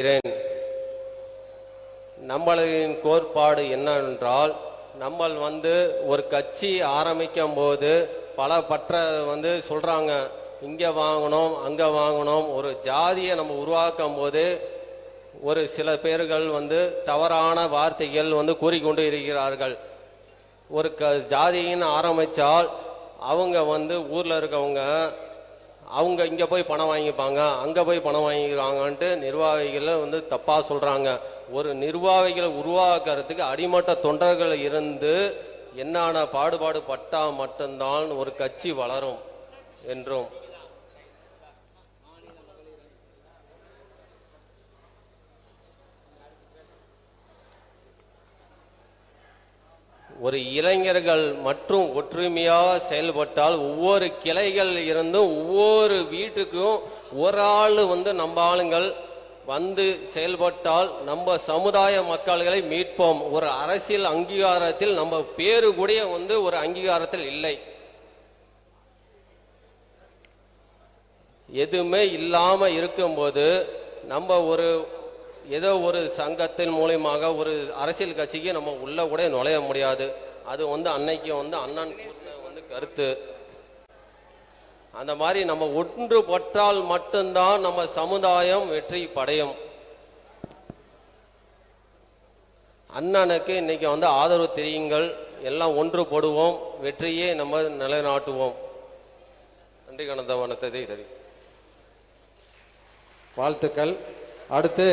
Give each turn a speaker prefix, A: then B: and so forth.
A: இருக்கிறேன். நம்மளின் கோட்பாடு என்னவென்றால் நம்ம வந்து ஒரு கட்சி ஆரம்பிக்கும் போது பல பற்ற வந்து சொல்கிறாங்க இங்கே வாங்கணும் அங்கே வாங்கணும் ஒரு ஜாதியை நம்ம உருவாக்கும் போது ஒரு சில பேர்கள் வந்து தவறான வார்த்தைகள் வந்து கூறிக்கொண்டு இருக்கிறார்கள் ஒரு க ஜாதியின் ஆரம்பித்தால் அவங்க வந்து ஊரில் இருக்கவங்க அவங்க இங்கே போய் பணம் வாங்கிப்பாங்க அங்கே போய் பணம் வாங்கிக்கிறாங்கன்ட்டு நிர்வாகிகளை வந்து தப்பாக சொல்கிறாங்க ஒரு நிர்வாகிகளை உருவாக்குறதுக்கு அடிமட்ட தொண்டர்கள் இருந்து என்னான பாடுபாடு பட்டால் மட்டும்தான் ஒரு கட்சி வளரும் என்றும். ஒரு இளைஞர்கள் மற்றும் ஒற்றுமையாக செயல்பட்டால் ஒவ்வொரு கிளைகள் இருந்தும் ஒவ்வொரு வீட்டுக்கும் ஒரு ஆள் வந்து நம்ம ஆளுங்கள் வந்து செயல்பட்டால் நம்ம சமுதாய மக்கள்களை மீட்போம். ஒரு அரசியல் அங்கீகாரத்தில் நம்ம பேரு கூட வந்து ஒரு அங்கீகாரத்தில் இல்லை. எதுவுமே இல்லாமல் இருக்கும்போது நம்ம ஒரு ஏதோ ஒரு சங்கத்தின் மூலியமாக ஒரு அரசியல் கட்சிக்கு நம்ம உள்ள கூட நுழைய முடியாது. அது வந்து அன்னைக்கு வந்து அண்ணன் வந்து கருத்து. அந்த மாதிரி நம்ம ஒன்றுபட்டால் மட்டும்தான் நம்ம சமுதாயம் வெற்றி படையும். அண்ணனுக்கு இன்னைக்கு வந்து ஆதரவு தெரியுங்கள். எல்லாம் ஒன்றுபடுவோம் வெற்றியே நம்ம நிலைநாட்டுவோம். நன்றி கணந்த வனத்தை
B: வாழ்த்துக்கள். அடுத்து